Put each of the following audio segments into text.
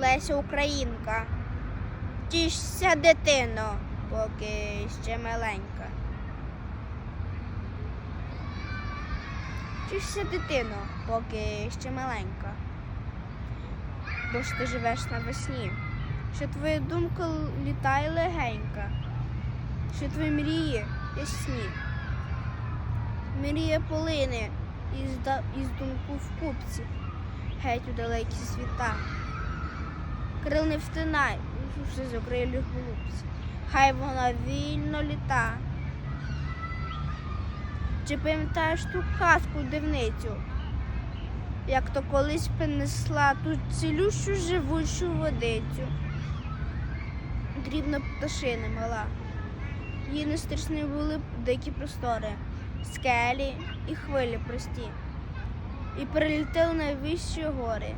Леся Українка. Тішся, дитино, поки ще маленька. Тішся, дитино, поки ще маленька. Бо ж ти живеш навесні, що твоя думка літає легенька, що твої мрії ясні. Мрія полине із, із думку в купці, геть у далекі світа. Крил не втинай, вже з окрилі голубці, хай вона вільно літа. Чи пам'ятаєш ту казку дивницю, як то колись принесла ту цілющу живучу водицю? Дрібна пташина мала, її страшні були дикі простори, скелі і хвилі прості, і перелітали найвищі гори,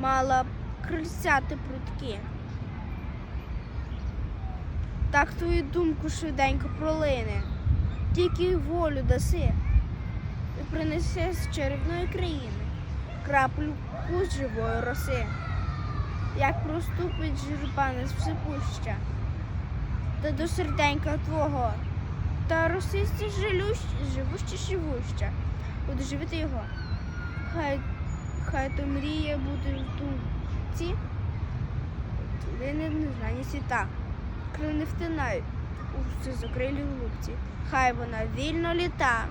мала крильцяти прудкі. Так твою думку швиденько пролине, тільки волю даси і принесе з чарівної країни краплю з живої роси, як проступить журба всепуща, та до серденька твого, та росисті жилющ, живуща живуща, буде живити його. Хай, хай то мріє буде в думці, туди не незнані світа. Крил не втинають у закрилі голубці. Хай вона вільно літа.